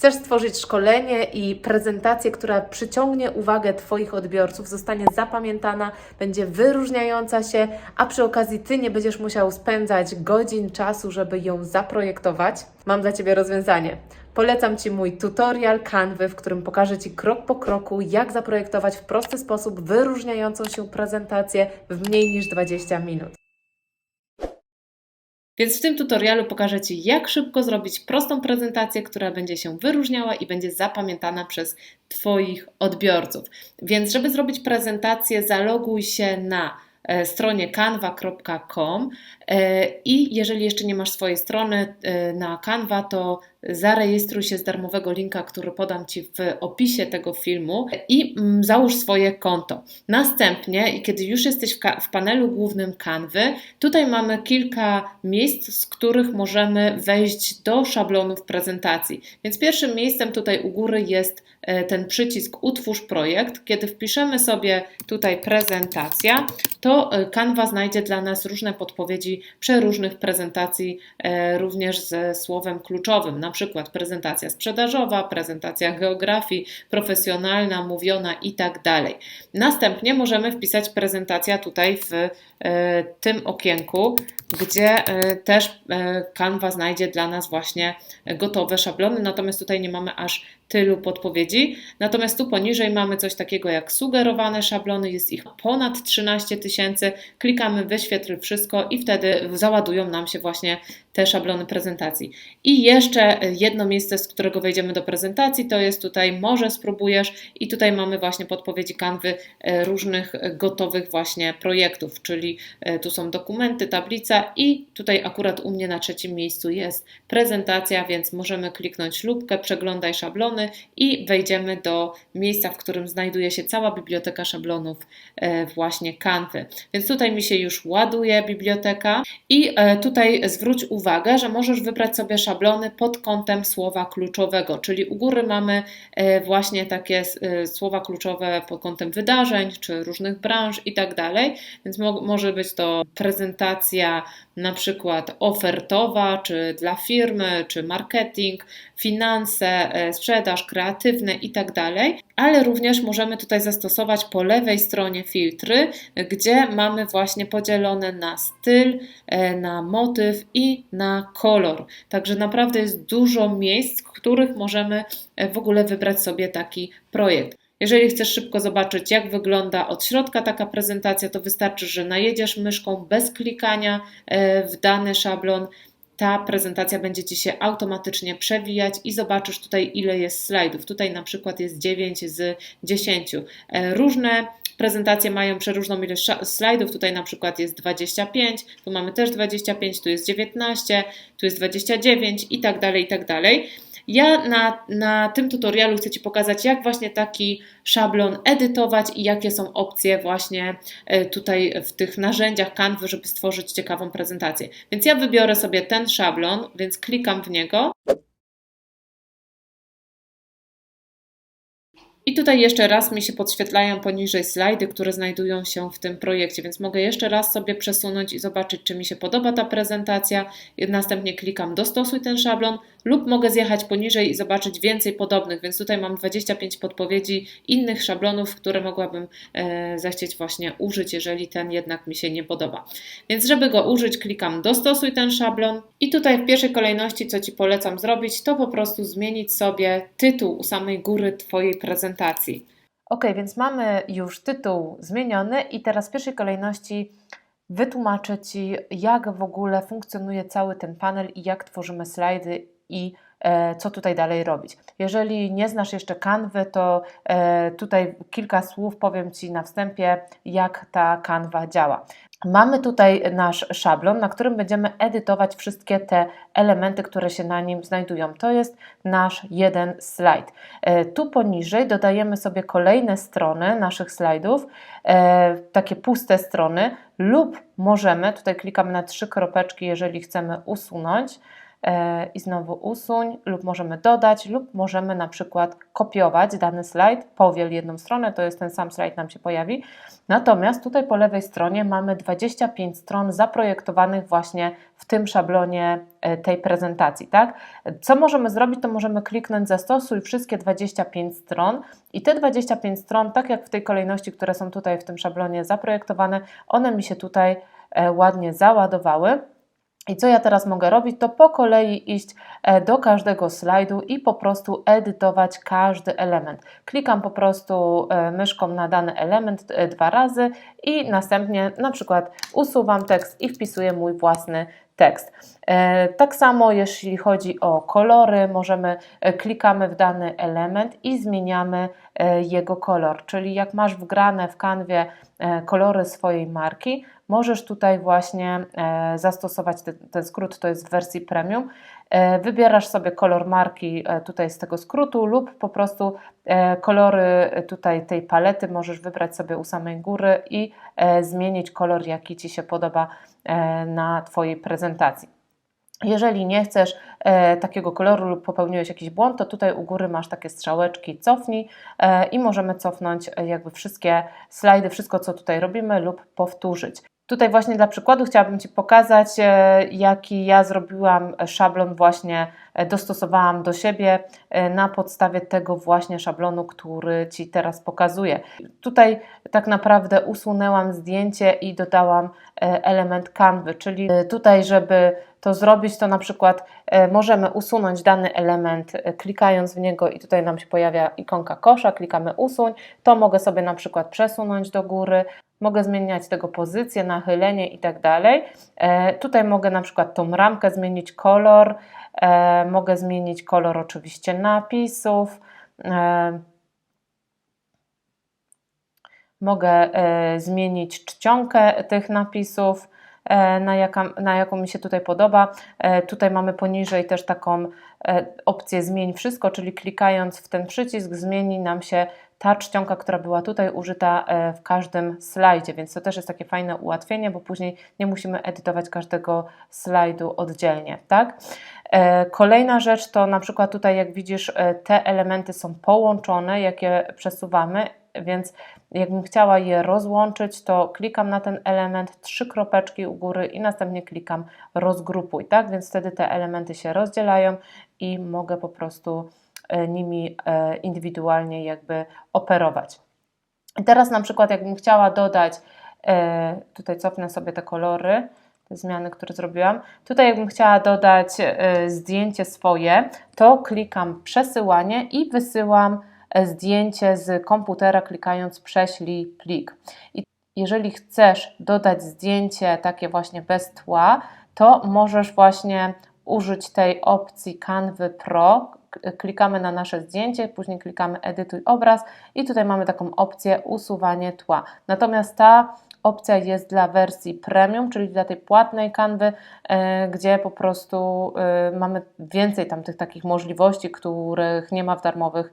Chcesz stworzyć szkolenie i prezentację, która przyciągnie uwagę Twoich odbiorców, zostanie zapamiętana, będzie wyróżniająca się, a przy okazji Ty nie będziesz musiał spędzać godzin czasu, żeby ją zaprojektować. Mam dla Ciebie rozwiązanie. Polecam Ci mój tutorial Canvy, w którym pokażę Ci krok po kroku, jak zaprojektować w prosty sposób wyróżniającą się prezentację w mniej niż 20 minut. Więc w tym tutorialu pokażę Ci, jak szybko zrobić prostą prezentację, która będzie się wyróżniała i będzie zapamiętana przez Twoich odbiorców. Więc, żeby zrobić prezentację, zaloguj się na e, stronie canva.com e, i jeżeli jeszcze nie masz swojej strony e, na Canva, to zarejestruj się z darmowego linka, który podam Ci w opisie tego filmu i mm, załóż swoje konto. Następnie, kiedy już jesteś w, w panelu głównym Canvy, tutaj mamy kilka miejsc, z których możemy wejść do szablonów prezentacji. Więc pierwszym miejscem tutaj u góry jest e, ten przycisk Utwórz projekt. Kiedy wpiszemy sobie tutaj prezentacja, to e, Canva znajdzie dla nas różne podpowiedzi przeróżnych prezentacji, e, również ze słowem kluczowym, na przykład prezentacja sprzedażowa, prezentacja geografii, profesjonalna, mówiona i tak dalej. Następnie możemy wpisać prezentacja tutaj w e, tym okienku, gdzie e, też e, Canva znajdzie dla nas właśnie gotowe szablony, natomiast tutaj nie mamy aż tylu podpowiedzi. Natomiast tu poniżej mamy coś takiego jak sugerowane szablony, jest ich ponad 13 tysięcy. Klikamy wyświetl wszystko i wtedy załadują nam się właśnie te szablony prezentacji. I jeszcze jedno miejsce, z którego wejdziemy do prezentacji, to jest tutaj może spróbujesz i tutaj mamy właśnie podpowiedzi kanwy różnych gotowych właśnie projektów, czyli e, tu są dokumenty, tablica i tutaj akurat u mnie na trzecim miejscu jest prezentacja, więc możemy kliknąć lubkę, przeglądaj szablony i wejdziemy do miejsca, w którym znajduje się cała biblioteka szablonów e, właśnie kanwy. Więc tutaj mi się już ładuje biblioteka. I e, tutaj zwróć uwagę, że możesz wybrać sobie szablony pod kątem słowa kluczowego, czyli u góry mamy e, właśnie takie słowa kluczowe pod kątem wydarzeń czy różnych branż i tak dalej, więc mo może być to prezentacja na przykład ofertowa, czy dla firmy, czy marketing, finanse, sprzedaż, kreatywne i tak ale również możemy tutaj zastosować po lewej stronie filtry, gdzie mamy właśnie podzielone na styl, na motyw i na kolor. Także naprawdę jest dużo miejsc, w których możemy w ogóle wybrać sobie taki projekt. Jeżeli chcesz szybko zobaczyć, jak wygląda od środka taka prezentacja, to wystarczy, że najedziesz myszką bez klikania w dany szablon ta prezentacja będzie Ci się automatycznie przewijać i zobaczysz tutaj, ile jest slajdów. Tutaj na przykład jest 9 z 10. Różne prezentacje mają przeróżną ilość slajdów. Tutaj na przykład jest 25, tu mamy też 25, tu jest 19, tu jest 29 i tak dalej, i tak dalej. Ja na, na tym tutorialu chcę Ci pokazać, jak właśnie taki szablon edytować i jakie są opcje właśnie e, tutaj w tych narzędziach Canva, żeby stworzyć ciekawą prezentację. Więc ja wybiorę sobie ten szablon, więc klikam w niego. I tutaj jeszcze raz mi się podświetlają poniżej slajdy, które znajdują się w tym projekcie, więc mogę jeszcze raz sobie przesunąć i zobaczyć, czy mi się podoba ta prezentacja. Następnie klikam dostosuj ten szablon lub mogę zjechać poniżej i zobaczyć więcej podobnych, więc tutaj mam 25 podpowiedzi innych szablonów, które mogłabym e, zechcieć właśnie użyć, jeżeli ten jednak mi się nie podoba. Więc żeby go użyć, klikam dostosuj ten szablon i tutaj w pierwszej kolejności, co Ci polecam zrobić, to po prostu zmienić sobie tytuł u samej góry Twojej prezentacji. Ok, więc mamy już tytuł zmieniony i teraz w pierwszej kolejności wytłumaczę Ci, jak w ogóle funkcjonuje cały ten panel i jak tworzymy slajdy i e, co tutaj dalej robić. Jeżeli nie znasz jeszcze kanwy, to e, tutaj kilka słów powiem Ci na wstępie, jak ta kanwa działa. Mamy tutaj nasz szablon, na którym będziemy edytować wszystkie te elementy, które się na nim znajdują. To jest nasz jeden slajd. E, tu poniżej dodajemy sobie kolejne strony naszych slajdów, takie puste strony, lub możemy, tutaj klikamy na trzy kropeczki, jeżeli chcemy usunąć, i znowu usuń lub możemy dodać lub możemy na przykład kopiować dany slajd, powiel jedną stronę, to jest ten sam slajd nam się pojawi. Natomiast tutaj po lewej stronie mamy 25 stron zaprojektowanych właśnie w tym szablonie e, tej prezentacji, tak? Co możemy zrobić, to możemy kliknąć zastosuj wszystkie 25 stron i te 25 stron, tak jak w tej kolejności, które są tutaj w tym szablonie zaprojektowane, one mi się tutaj e, ładnie załadowały. I co ja teraz mogę robić, to po kolei iść e, do każdego slajdu i po prostu edytować każdy element. Klikam po prostu e, myszką na dany element e, dwa razy i następnie na przykład usuwam tekst i wpisuję mój własny tekst. Tak samo jeśli chodzi o kolory, możemy klikamy w dany element i zmieniamy jego kolor, czyli jak masz wgrane w kanwie kolory swojej marki, możesz tutaj właśnie e, zastosować ten, ten skrót, to jest w wersji premium. E, wybierasz sobie kolor marki e, tutaj z tego skrótu lub po prostu kolory tutaj tej palety możesz wybrać sobie u samej góry i zmienić kolor, jaki Ci się podoba na Twojej prezentacji. Jeżeli nie chcesz e, takiego koloru lub popełniłeś jakiś błąd, to tutaj u góry masz takie strzałeczki cofnij e, i możemy cofnąć jakby wszystkie slajdy, wszystko co tutaj robimy lub powtórzyć. Tutaj właśnie dla przykładu chciałabym Ci pokazać, e, jaki ja zrobiłam szablon właśnie, e, dostosowałam do siebie e, na podstawie tego właśnie szablonu, który Ci teraz pokazuję. Tutaj tak naprawdę usunęłam zdjęcie i dodałam element kanwy, czyli tutaj, żeby to zrobić, to na przykład możemy usunąć dany element klikając w niego i tutaj nam się pojawia ikonka kosza, klikamy usuń, to mogę sobie na przykład przesunąć do góry, mogę zmieniać tego pozycję, nachylenie i tak dalej. E, tutaj mogę na przykład tą ramkę zmienić kolor, e, mogę zmienić kolor oczywiście napisów, e, mogę zmienić czcionkę tych napisów, na, jaka, na jaką mi się tutaj podoba. Tutaj mamy poniżej też taką opcję zmień wszystko, czyli klikając w ten przycisk zmieni nam się ta czcionka, która była tutaj użyta e, w każdym slajdzie, więc to też jest takie fajne ułatwienie, bo później nie musimy edytować każdego slajdu oddzielnie, tak? E, kolejna rzecz to na przykład tutaj, jak widzisz, e, te elementy są połączone, jak je przesuwamy, więc jakbym chciała je rozłączyć, to klikam na ten element, trzy kropeczki u góry i następnie klikam rozgrupuj, tak? Więc wtedy te elementy się rozdzielają i mogę po prostu nimi e, indywidualnie jakby operować. Teraz na przykład jakbym chciała dodać, e, tutaj cofnę sobie te kolory, te zmiany, które zrobiłam. Tutaj jakbym chciała dodać zdjęcie swoje, to klikam przesyłanie i wysyłam zdjęcie z komputera klikając prześlij plik. I jeżeli chcesz dodać zdjęcie takie właśnie bez tła, to możesz właśnie użyć tej opcji Canvy Pro, klikamy na nasze zdjęcie, później klikamy edytuj obraz i tutaj mamy taką opcję usuwanie tła. Natomiast ta opcja jest dla wersji premium, czyli dla tej płatnej kanwy, e, gdzie po prostu e, mamy więcej tam tych takich możliwości, których nie ma w darmowych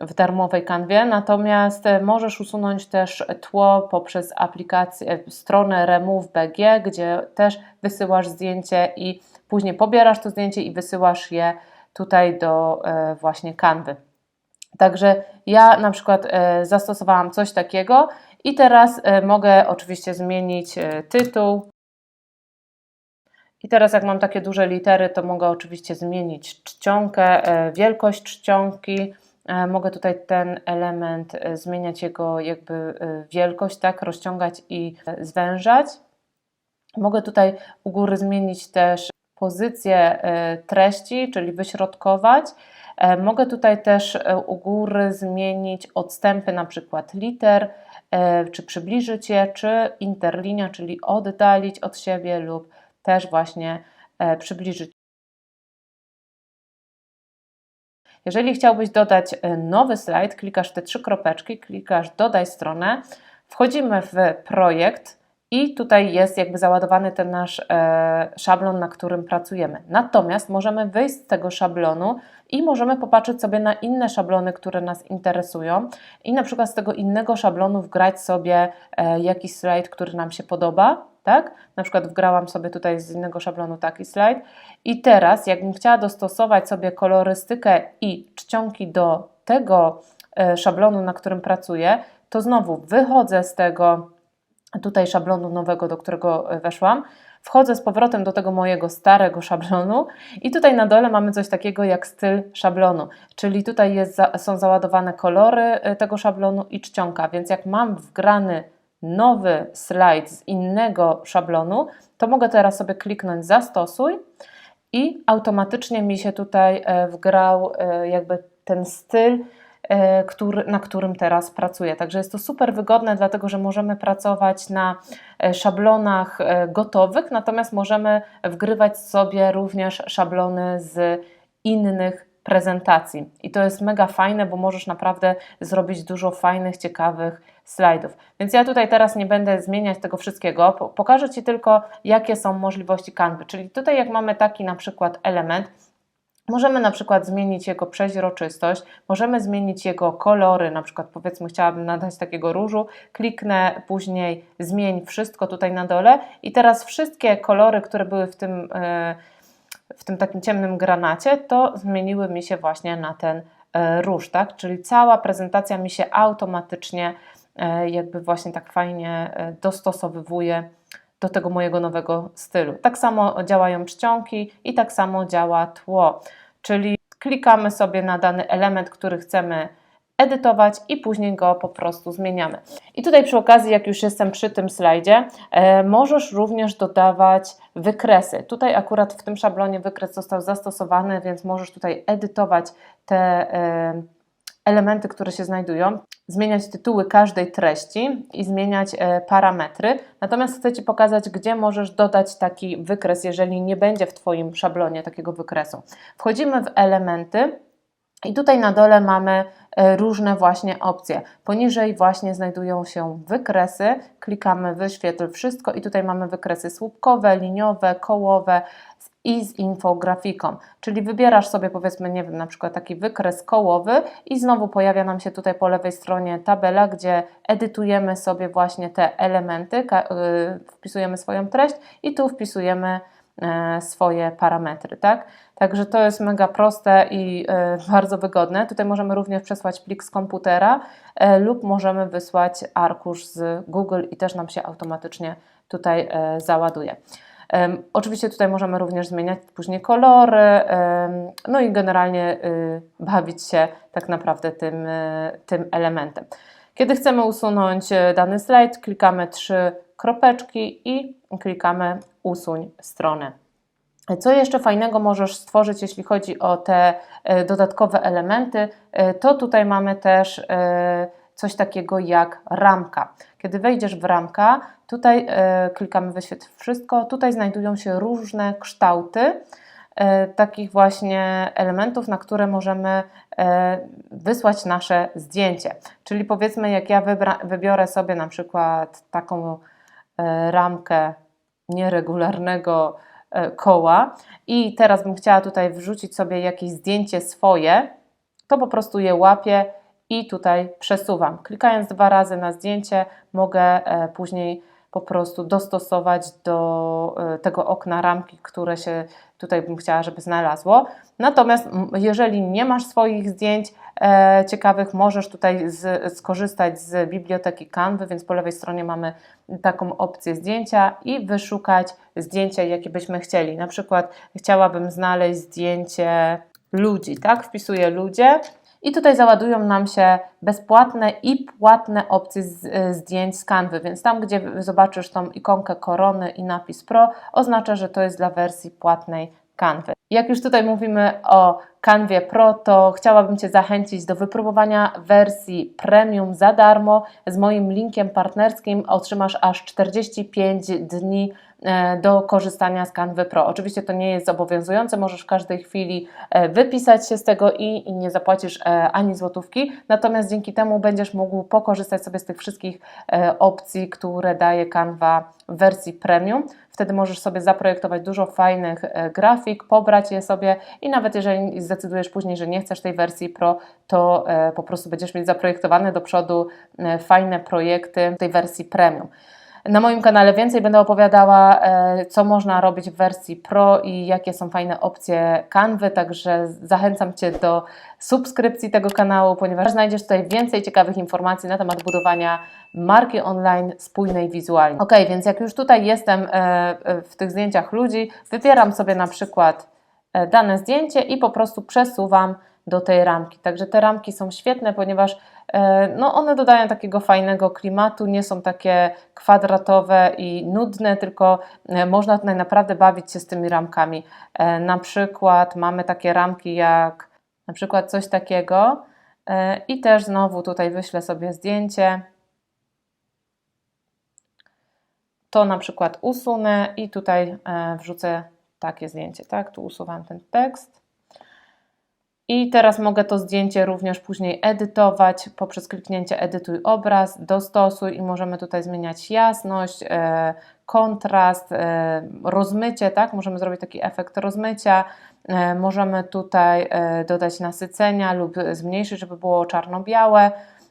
w darmowej kanwie, natomiast e, możesz usunąć też tło poprzez aplikację, stronę Remove.bg, gdzie też wysyłasz zdjęcie i później pobierasz to zdjęcie i wysyłasz je tutaj do e, właśnie kanwy. Także ja na przykład e, zastosowałam coś takiego i teraz e, mogę oczywiście zmienić tytuł. I teraz jak mam takie duże litery, to mogę oczywiście zmienić czcionkę, wielkość czcionki. Mogę tutaj ten element zmieniać jego jakby wielkość, tak, rozciągać i zwężać. Mogę tutaj u góry zmienić też pozycję e, treści, czyli wyśrodkować. E, mogę tutaj też e, u góry zmienić odstępy na przykład liter, czy przybliżyć je, czy interlinia, czyli oddalić od siebie lub też właśnie przybliżyć. Jeżeli chciałbyś dodać nowy slajd, klikasz te trzy kropeczki, klikasz dodaj stronę, wchodzimy w projekt i tutaj jest jakby załadowany ten nasz e, szablon, na którym pracujemy. Natomiast możemy wyjść z tego szablonu i możemy popatrzeć sobie na inne szablony, które nas interesują i na przykład z tego innego szablonu wgrać sobie e, jakiś slajd, który nam się podoba, tak? Na przykład wgrałam sobie tutaj z innego szablonu taki slajd i teraz jakbym chciała dostosować sobie kolorystykę i czcionki do tego e, szablonu, na którym pracuję, to znowu wychodzę z tego tutaj szablonu nowego, do którego e, weszłam, wchodzę z powrotem do tego mojego starego szablonu i tutaj na dole mamy coś takiego jak styl szablonu, czyli tutaj jest, są załadowane kolory e, tego szablonu i czcionka, więc jak mam wgrany nowy slajd z innego szablonu, to mogę teraz sobie kliknąć zastosuj i automatycznie mi się tutaj e, wgrał jakby ten styl który, na którym teraz pracuję. Także jest to super wygodne, dlatego że możemy pracować na e, szablonach e, gotowych, natomiast możemy wgrywać sobie również szablony z innych prezentacji. I to jest mega fajne, bo możesz naprawdę zrobić dużo fajnych, ciekawych slajdów. Więc ja tutaj teraz nie będę zmieniać tego wszystkiego, pokażę Ci tylko, jakie są możliwości Canvy. Czyli tutaj jak mamy taki na przykład element, Możemy na przykład zmienić jego przeźroczystość, możemy zmienić jego kolory, na przykład powiedzmy chciałabym nadać takiego różu, kliknę później zmień wszystko tutaj na dole i teraz wszystkie kolory, które były w tym, e, w tym takim ciemnym granacie, to zmieniły mi się właśnie na ten e, róż, tak? Czyli cała prezentacja mi się automatycznie e, jakby właśnie tak fajnie dostosowywuje do tego mojego nowego stylu. Tak samo działają czcionki i tak samo działa tło, czyli klikamy sobie na dany element, który chcemy edytować i później go po prostu zmieniamy. I tutaj przy okazji, jak już jestem przy tym slajdzie, e, możesz również dodawać wykresy. Tutaj akurat w tym szablonie wykres został zastosowany, więc możesz tutaj edytować te e, elementy, które się znajdują, zmieniać tytuły każdej treści i zmieniać e, parametry. Natomiast chcę Ci pokazać, gdzie możesz dodać taki wykres, jeżeli nie będzie w Twoim szablonie takiego wykresu. Wchodzimy w elementy. I tutaj na dole mamy e, różne właśnie opcje. Poniżej właśnie znajdują się wykresy. Klikamy wyświetl wszystko i tutaj mamy wykresy słupkowe, liniowe, kołowe, i z infografiką. Czyli wybierasz sobie powiedzmy, nie wiem, na przykład taki wykres kołowy i znowu pojawia nam się tutaj po lewej stronie tabela, gdzie edytujemy sobie właśnie te elementy, y, wpisujemy swoją treść i tu wpisujemy e, swoje parametry, tak? Także to jest mega proste i e, bardzo wygodne. Tutaj możemy również przesłać plik z komputera e, lub możemy wysłać arkusz z Google i też nam się automatycznie tutaj załaduje. Oczywiście tutaj możemy również zmieniać później kolory, no i generalnie y, bawić się tak naprawdę tym, y, tym elementem. Kiedy chcemy usunąć y, dany slajd, klikamy trzy kropeczki i klikamy usuń stronę. Co jeszcze fajnego możesz stworzyć, jeśli chodzi o te dodatkowe elementy, to tutaj mamy też takiego jak ramka. Kiedy wejdziesz w ramka, tutaj e, klikamy wyświetl wszystko, tutaj znajdują się różne kształty e, takich właśnie elementów, na które możemy e, wysłać nasze zdjęcie. Czyli powiedzmy, jak ja wybiorę sobie na przykład taką ramkę nieregularnego koła i teraz bym chciała tutaj wrzucić sobie jakieś zdjęcie swoje, to po prostu je łapię i tutaj przesuwam. Klikając dwa razy na zdjęcie, mogę e, później po prostu dostosować do e, tego okna ramki, które się tutaj bym chciała, żeby znalazło. Natomiast jeżeli nie masz swoich zdjęć e, ciekawych, możesz tutaj z, skorzystać z biblioteki Canvy, więc po lewej stronie mamy taką opcję zdjęcia i wyszukać zdjęcia, jakie byśmy chcieli. Na przykład chciałabym znaleźć zdjęcie ludzi, tak? Wpisuję ludzie i tutaj załadują nam się bezpłatne i płatne opcje z, y, zdjęć z Canvy, więc tam, gdzie zobaczysz tą ikonkę korony i napis Pro, oznacza, że to jest dla wersji płatnej Canvy. Jak już tutaj mówimy o Canvie Pro, to chciałabym Cię zachęcić do wypróbowania wersji premium za darmo. Z moim linkiem partnerskim otrzymasz aż 45 dni e, do korzystania z Canva Pro. Oczywiście to nie jest zobowiązujące, możesz w każdej chwili e, wypisać się z tego i, i nie zapłacisz e, ani złotówki, natomiast dzięki temu będziesz mógł pokorzystać sobie z tych wszystkich opcji, które daje Canva w wersji premium. Wtedy możesz sobie zaprojektować dużo fajnych grafik, pobrać je sobie i nawet jeżeli zdecydujesz później, że nie chcesz tej wersji Pro, to po prostu będziesz mieć zaprojektowane do przodu fajne projekty tej wersji premium. Na moim kanale więcej będę opowiadała, e, co można robić w wersji Pro i jakie są fajne opcje Canvy, także zachęcam Cię do subskrypcji tego kanału, ponieważ znajdziesz tutaj więcej ciekawych informacji na temat budowania marki online spójnej wizualnie. Ok, więc jak już tutaj jestem e, e, w tych zdjęciach ludzi, wybieram sobie na przykład dane zdjęcie i po prostu przesuwam do tej ramki. Także te ramki są świetne, ponieważ e, no, one dodają takiego fajnego klimatu, nie są takie kwadratowe i nudne, tylko e, można tutaj naprawdę bawić się z tymi ramkami. E, na przykład mamy takie ramki jak na przykład coś takiego i też znowu tutaj wyślę sobie zdjęcie. To na przykład usunę i tutaj wrzucę takie zdjęcie, tak? Tu usuwam ten tekst. I teraz mogę to zdjęcie również później edytować poprzez kliknięcie edytuj obraz, dostosuj i możemy tutaj zmieniać jasność, e, kontrast, e, rozmycie, tak? Możemy zrobić taki efekt rozmycia. E, możemy tutaj dodać nasycenia lub zmniejszyć, żeby było czarno-białe.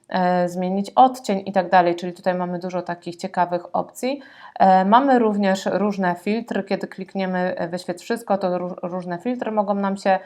E, zmienić odcień i tak dalej, czyli tutaj mamy dużo takich ciekawych opcji. E, mamy również różne filtry, kiedy klikniemy e, wyświetl wszystko, to różne filtry mogą nam się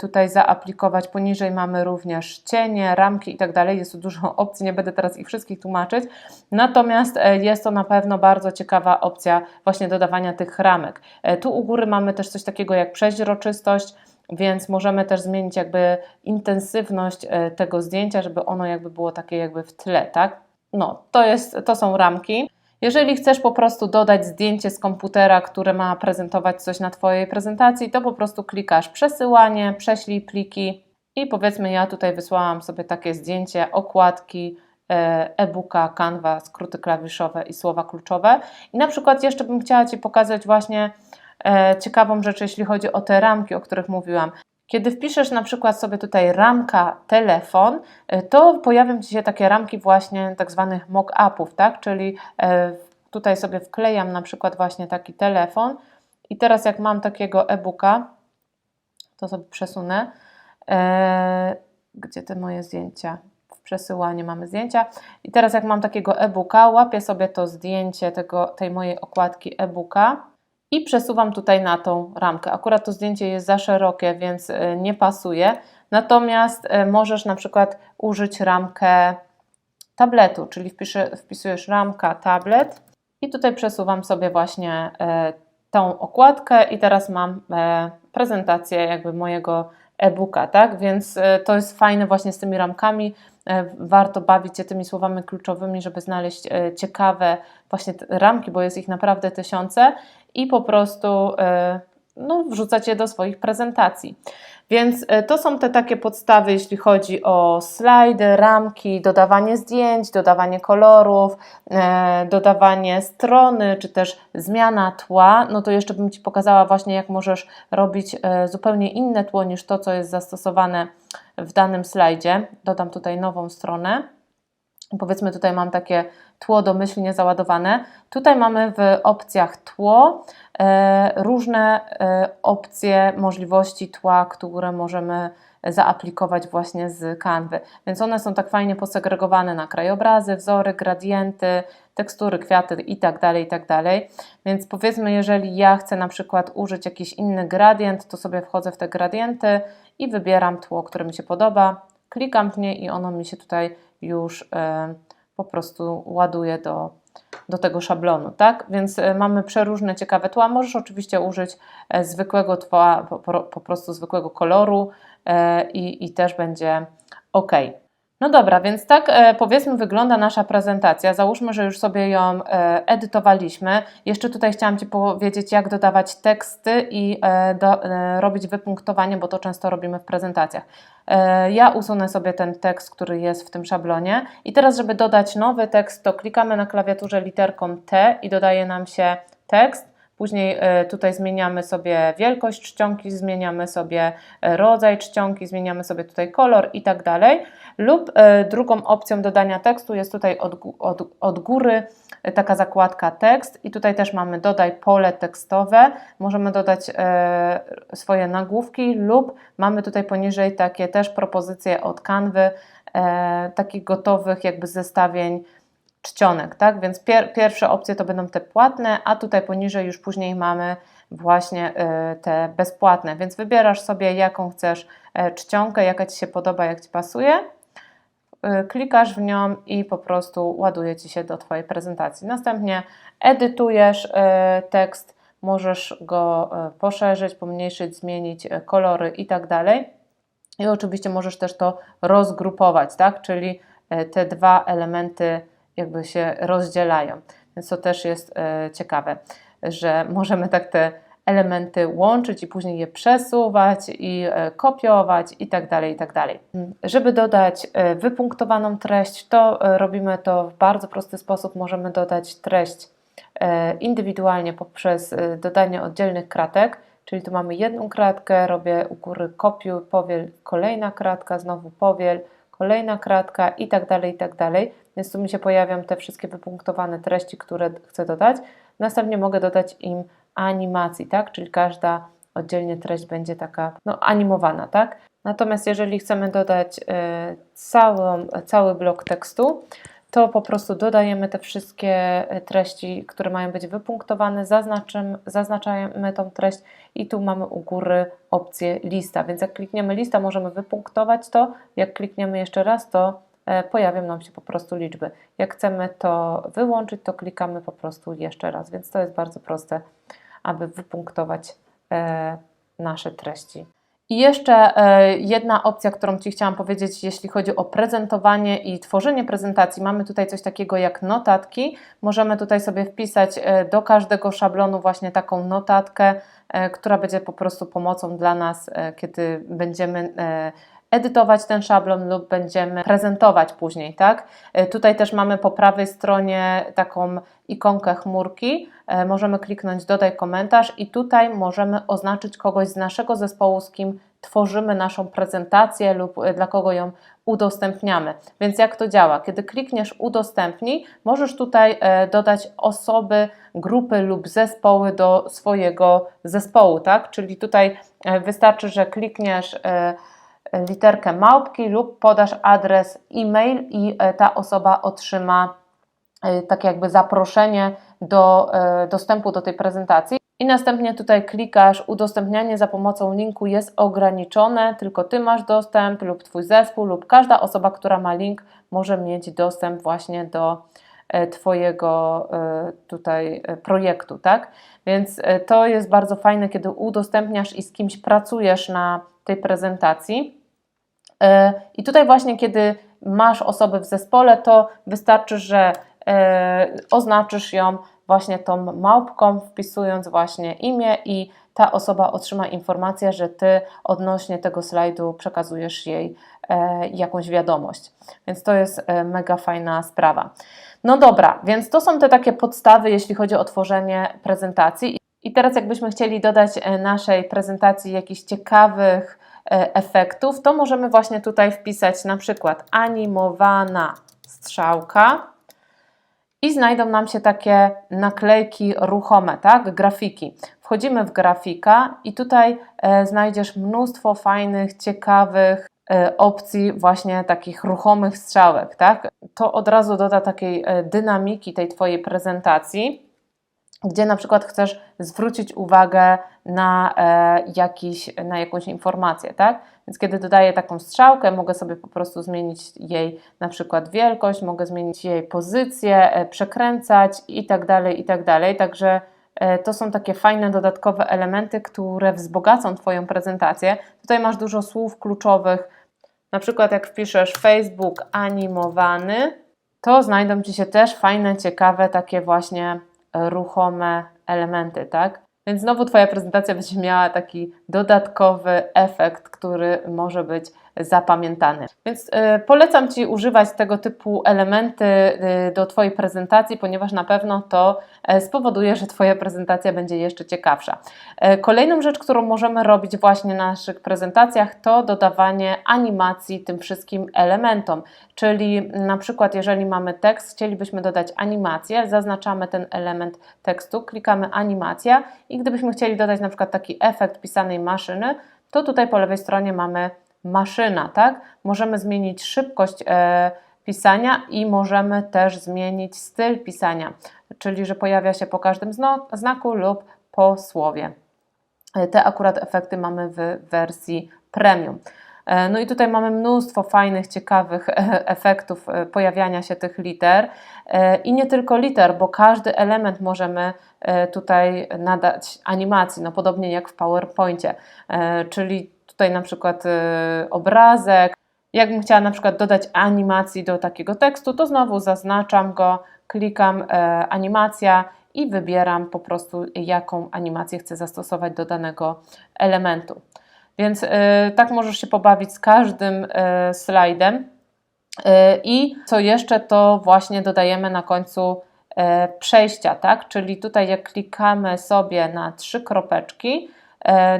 tutaj zaaplikować. Poniżej mamy również cienie, ramki i tak dalej. Jest tu dużo opcji, nie będę teraz ich wszystkich tłumaczyć. Natomiast jest to na pewno bardzo ciekawa opcja właśnie dodawania tych ramek. Tu u góry mamy też coś takiego jak przeźroczystość więc możemy też zmienić jakby intensywność e, tego zdjęcia, żeby ono jakby było takie jakby w tle, tak? No, to, jest, to są ramki. Jeżeli chcesz po prostu dodać zdjęcie z komputera, które ma prezentować coś na Twojej prezentacji, to po prostu klikasz przesyłanie, prześlij pliki i powiedzmy ja tutaj wysłałam sobie takie zdjęcie okładki e, e-booka, Canva, skróty klawiszowe i słowa kluczowe. I na przykład jeszcze bym chciała Ci pokazać właśnie ciekawą rzecz, jeśli chodzi o te ramki, o których mówiłam. Kiedy wpiszesz na przykład sobie tutaj ramka telefon, e, to pojawią Ci się takie ramki właśnie tak zwanych mock-upów, tak? Czyli e, tutaj sobie wklejam na przykład właśnie taki telefon i teraz jak mam takiego e-booka, to sobie przesunę, gdzie te moje zdjęcia? W przesyłaniu mamy zdjęcia i teraz jak mam takiego e-booka, łapię sobie to zdjęcie tego, tej mojej okładki e-booka i przesuwam tutaj na tą ramkę. Akurat to zdjęcie jest za szerokie, więc e, nie pasuje. Natomiast e, możesz na przykład użyć ramkę tabletu, czyli wpiszę, wpisujesz ramka tablet i tutaj przesuwam sobie właśnie e, tą okładkę i teraz mam prezentację jakby mojego e-booka, tak? Więc to jest fajne właśnie z tymi ramkami. Warto bawić się tymi słowami kluczowymi, żeby znaleźć ciekawe właśnie ramki, bo jest ich naprawdę tysiące i po prostu e, no, wrzucać je do swoich prezentacji. Więc e, to są te takie podstawy, jeśli chodzi o slajdy, ramki, dodawanie zdjęć, dodawanie kolorów, e, dodawanie strony, czy też zmiana tła. No to jeszcze bym Ci pokazała właśnie, jak możesz robić zupełnie inne tło niż to, co jest zastosowane w danym slajdzie. Dodam tutaj nową stronę. Powiedzmy, tutaj mam takie tło domyślnie załadowane. Tutaj mamy w opcjach tło e, różne e, opcje możliwości tła, które możemy zaaplikować właśnie z kanwy. Więc one są tak fajnie posegregowane na krajobrazy, wzory, gradienty, tekstury, kwiaty itd., tak itd. Tak Więc powiedzmy, jeżeli ja chcę na przykład użyć jakiś inny gradient, to sobie wchodzę w te gradienty i wybieram tło, które mi się podoba, klikam w nie i ono mi się tutaj już e, po prostu ładuje do, do tego szablonu, tak? Więc e, mamy przeróżne ciekawe tła. Możesz oczywiście użyć e, zwykłego tła, po, po prostu zwykłego koloru i, i też będzie ok. No dobra, więc tak e, powiedzmy wygląda nasza prezentacja. Załóżmy, że już sobie ją e, edytowaliśmy. Jeszcze tutaj chciałam Ci powiedzieć, jak dodawać teksty i e, do, robić wypunktowanie, bo to często robimy w prezentacjach. Ja usunę sobie ten tekst, który jest w tym szablonie. I teraz, żeby dodać nowy tekst, to klikamy na klawiaturze literką T i dodaje nam się tekst. Później e, tutaj zmieniamy sobie wielkość czcionki, zmieniamy sobie e, rodzaj czcionki, zmieniamy sobie tutaj kolor i tak dalej. Lub e, drugą opcją dodania tekstu jest tutaj od, od, od góry taka zakładka tekst i tutaj też mamy dodaj pole tekstowe. Możemy dodać e, swoje nagłówki lub mamy tutaj poniżej takie też propozycje od Canwy, e, takich gotowych jakby zestawień czcionek, tak? Więc pier, pierwsze opcje to będą te płatne, a tutaj poniżej już później mamy właśnie e, te bezpłatne, więc wybierasz sobie jaką chcesz e, czcionkę, jaka Ci się podoba, jak Ci pasuje, E, klikasz w nią i po prostu ładuje Ci się do Twojej prezentacji. Następnie edytujesz e, tekst, możesz go e, poszerzyć, pomniejszyć, zmienić e, kolory i tak dalej. I oczywiście możesz też to rozgrupować, tak? Czyli te dwa elementy jakby się rozdzielają. Więc to też jest e, ciekawe, że możemy tak te elementy łączyć i później je przesuwać i e, kopiować i tak dalej, i tak dalej. Żeby dodać e, wypunktowaną treść, to robimy to w bardzo prosty sposób. Możemy dodać treść indywidualnie poprzez dodanie oddzielnych kratek, czyli tu mamy jedną kratkę, robię u góry kopiuj, powiel, kolejna kratka, znowu powiel, kolejna kratka i tak dalej, i tak dalej. Więc tu mi się pojawią te wszystkie wypunktowane treści, które chcę dodać. Następnie mogę dodać im animacji, tak? Czyli każda oddzielnie treść będzie taka no, animowana, tak? Natomiast jeżeli chcemy dodać e, całą, cały blok tekstu, to po prostu dodajemy te wszystkie e, treści, które mają być wypunktowane, zaznaczymy, zaznaczamy tą treść i tu mamy u góry opcję lista, więc jak klikniemy lista, możemy wypunktować to, jak klikniemy jeszcze raz, to e, pojawią nam się po prostu liczby. Jak chcemy to wyłączyć, to klikamy po prostu jeszcze raz, więc to jest bardzo proste, aby wypunktować e, nasze treści. I jeszcze e, jedna opcja, którą Ci chciałam powiedzieć, jeśli chodzi o prezentowanie i tworzenie prezentacji. Mamy tutaj coś takiego jak notatki. Możemy tutaj sobie wpisać e, do każdego szablonu właśnie taką notatkę, e, która będzie po prostu pomocą dla nas, kiedy będziemy edytować ten szablon lub będziemy prezentować później, tak? Tutaj też mamy po prawej stronie taką ikonkę chmurki. E, Możemy kliknąć dodaj komentarz i tutaj możemy oznaczyć kogoś z naszego zespołu, z kim tworzymy naszą prezentację lub e, dla kogo ją udostępniamy. Więc jak to działa? Kiedy klikniesz udostępnij, możesz tutaj e, dodać osoby, grupy lub zespoły do swojego zespołu, tak? Czyli tutaj wystarczy, że klikniesz literkę małpki lub podasz adres e-mail i ta osoba otrzyma tak jakby zaproszenie do e, dostępu do tej prezentacji. I następnie tutaj klikasz udostępnianie za pomocą linku jest ograniczone, tylko Ty masz dostęp lub Twój zespół lub każda osoba, która ma link może mieć dostęp właśnie do e, Twojego e, tutaj projektu, tak? Więc to jest bardzo fajne, kiedy udostępniasz i z kimś pracujesz na tej prezentacji. I tutaj właśnie, kiedy masz osobę w zespole, to wystarczy, że oznaczysz ją właśnie tą małpką, wpisując właśnie imię i ta osoba otrzyma informację, że Ty odnośnie tego slajdu przekazujesz jej e, jakąś wiadomość. Więc to jest e, mega fajna sprawa. No dobra, więc to są te takie podstawy, jeśli chodzi o tworzenie prezentacji. I teraz jakbyśmy chcieli dodać e, naszej prezentacji jakichś ciekawych e, efektów, to możemy właśnie tutaj wpisać na przykład animowana strzałka i znajdą nam się takie naklejki ruchome, tak? Grafiki. Wchodzimy w grafika i tutaj e, znajdziesz mnóstwo fajnych, ciekawych e, opcji właśnie takich ruchomych strzałek, tak? To od razu doda takiej e, dynamiki tej Twojej prezentacji, gdzie na przykład chcesz zwrócić uwagę na, e, jakiś, na jakąś informację, tak? Więc kiedy dodaję taką strzałkę, mogę sobie po prostu zmienić jej na przykład wielkość, mogę zmienić jej pozycję, e, przekręcać i tak dalej, i tak dalej. Także e, to są takie fajne dodatkowe elementy, które wzbogacą Twoją prezentację. Tutaj masz dużo słów kluczowych, na przykład jak wpiszesz Facebook animowany, to znajdą Ci się też fajne, ciekawe, takie właśnie ruchome elementy, tak? Więc znowu Twoja prezentacja będzie miała taki dodatkowy efekt, który może być zapamiętany. Więc e, polecam Ci używać tego typu elementy e, do Twojej prezentacji, ponieważ na pewno to e, spowoduje, że Twoja prezentacja będzie jeszcze ciekawsza. Kolejną rzecz, którą możemy robić właśnie na naszych prezentacjach, to dodawanie animacji tym wszystkim elementom. Czyli na przykład, jeżeli mamy tekst, chcielibyśmy dodać animację, zaznaczamy ten element tekstu, klikamy animacja i gdybyśmy chcieli dodać na przykład taki efekt pisanej maszyny, to tutaj po lewej stronie mamy maszyna, tak? Możemy zmienić szybkość e, pisania i możemy też zmienić styl pisania, czyli że pojawia się po każdym znaku lub po słowie. E, te akurat efekty mamy w wersji premium. E, no i tutaj mamy mnóstwo fajnych, ciekawych efektów pojawiania się tych liter i nie tylko liter, bo każdy element możemy tutaj nadać animacji, no podobnie jak w PowerPoincie, czyli tutaj na przykład y, obrazek. Jakbym chciała na przykład dodać animacji do takiego tekstu, to znowu zaznaczam go, klikam e, animacja i wybieram po prostu jaką animację chcę zastosować do danego elementu. Więc e, tak możesz się pobawić z każdym e, slajdem. I co jeszcze, to właśnie dodajemy na końcu przejścia, tak? Czyli tutaj jak klikamy sobie na trzy kropeczki, E,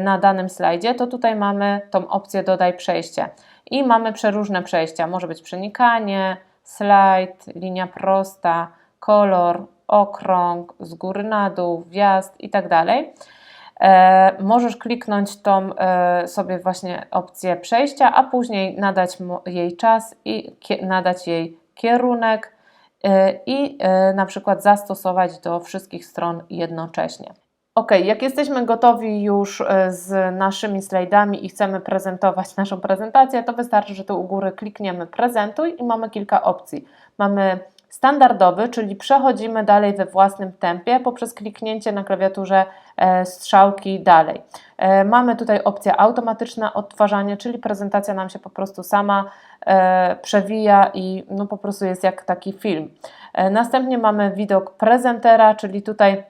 na danym slajdzie, to tutaj mamy tą opcję dodaj przejście. I mamy przeróżne przejścia. Może być przenikanie, slajd, linia prosta, kolor, okrąg, z góry na dół, wjazd i tak dalej. E, możesz kliknąć tą e, sobie właśnie opcję przejścia, a później nadać jej czas i nadać jej kierunek i na przykład zastosować do wszystkich stron jednocześnie. Ok, jak jesteśmy gotowi już e, z naszymi slajdami i chcemy prezentować naszą prezentację, to wystarczy, że tu u góry klikniemy prezentuj i mamy kilka opcji. Mamy standardowy, czyli przechodzimy dalej we własnym tempie poprzez kliknięcie na klawiaturze e, strzałki dalej. E, mamy tutaj opcję automatyczne odtwarzanie, czyli prezentacja nam się po prostu sama przewija i no po prostu jest jak taki film. Następnie mamy widok prezentera, czyli tutaj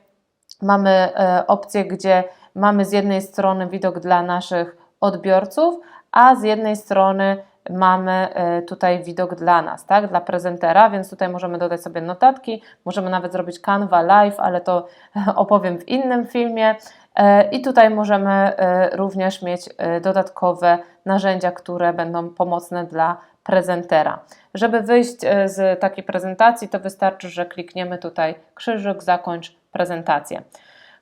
mamy e, opcję, gdzie mamy z jednej strony widok dla naszych odbiorców, a z jednej strony mamy e, tutaj widok dla nas, tak, dla prezentera, więc tutaj możemy dodać sobie notatki, możemy nawet zrobić Canva Live, ale to opowiem w innym filmie. E, I tutaj możemy również mieć dodatkowe narzędzia, które będą pomocne dla prezentera. Żeby wyjść z takiej prezentacji, to wystarczy, że klikniemy tutaj krzyżyk, zakończ prezentację.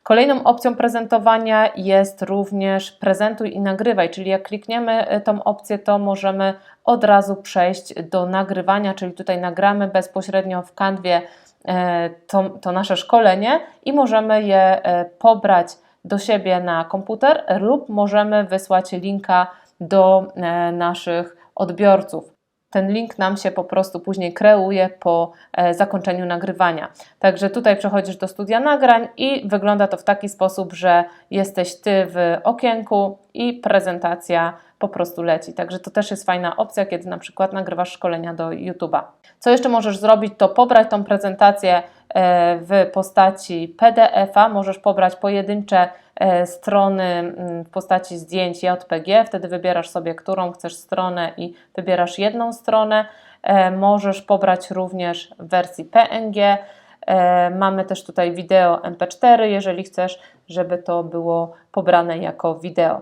Kolejną opcją prezentowania jest również prezentuj i nagrywaj, czyli jak klikniemy e, tą opcję, to możemy od razu przejść do nagrywania, czyli tutaj nagramy bezpośrednio w kanwie e, to, to nasze szkolenie i możemy je e, pobrać do siebie na komputer lub możemy wysłać linka do naszych odbiorców ten link nam się po prostu później kreuje po e, zakończeniu nagrywania. Także tutaj przechodzisz do studia nagrań i wygląda to w taki sposób, że jesteś ty w okienku i prezentacja po prostu leci. Także to też jest fajna opcja, kiedy na przykład nagrywasz szkolenia do YouTube'a. Co jeszcze możesz zrobić, to pobrać tą prezentację w postaci PDF-a, możesz pobrać pojedyncze e, strony mm, w postaci zdjęć JPG, wtedy wybierasz sobie, którą chcesz stronę i wybierasz jedną stronę. E, możesz pobrać również w wersji PNG. Mamy też tutaj wideo MP4, jeżeli chcesz, żeby to było pobrane jako wideo.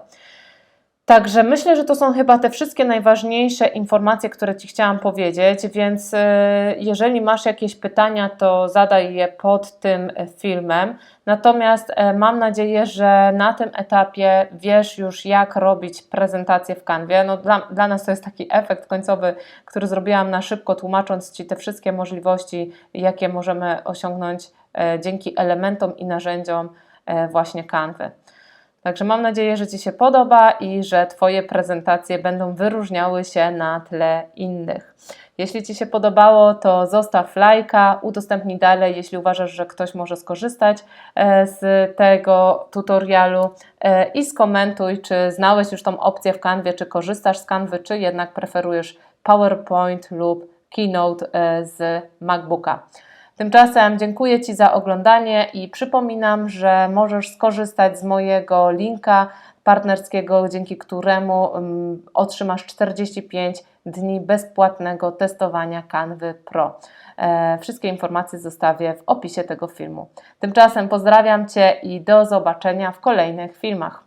Także myślę, że to są chyba te wszystkie najważniejsze informacje, które Ci chciałam powiedzieć, więc y, jeżeli masz jakieś pytania, to zadaj je pod tym filmem. Natomiast e, mam nadzieję, że na tym etapie wiesz już, jak robić prezentację w kanwie. No dla, dla nas to jest taki efekt końcowy, który zrobiłam na szybko, tłumacząc Ci te wszystkie możliwości, jakie możemy osiągnąć e, dzięki elementom i narzędziom e, właśnie kanwy. Także mam nadzieję, że Ci się podoba i że Twoje prezentacje będą wyróżniały się na tle innych. Jeśli Ci się podobało, to zostaw lajka, udostępnij dalej, jeśli uważasz, że ktoś może skorzystać e, z tego tutorialu e, i skomentuj, czy znałeś już tą opcję w Canwie, czy korzystasz z Canwy, czy jednak preferujesz PowerPoint lub Keynote e, z MacBooka. Tymczasem dziękuję Ci za oglądanie i przypominam, że możesz skorzystać z mojego linka partnerskiego, dzięki któremu um, otrzymasz 45 dni bezpłatnego testowania Canvy Pro. E, wszystkie informacje zostawię w opisie tego filmu. Tymczasem pozdrawiam Cię i do zobaczenia w kolejnych filmach.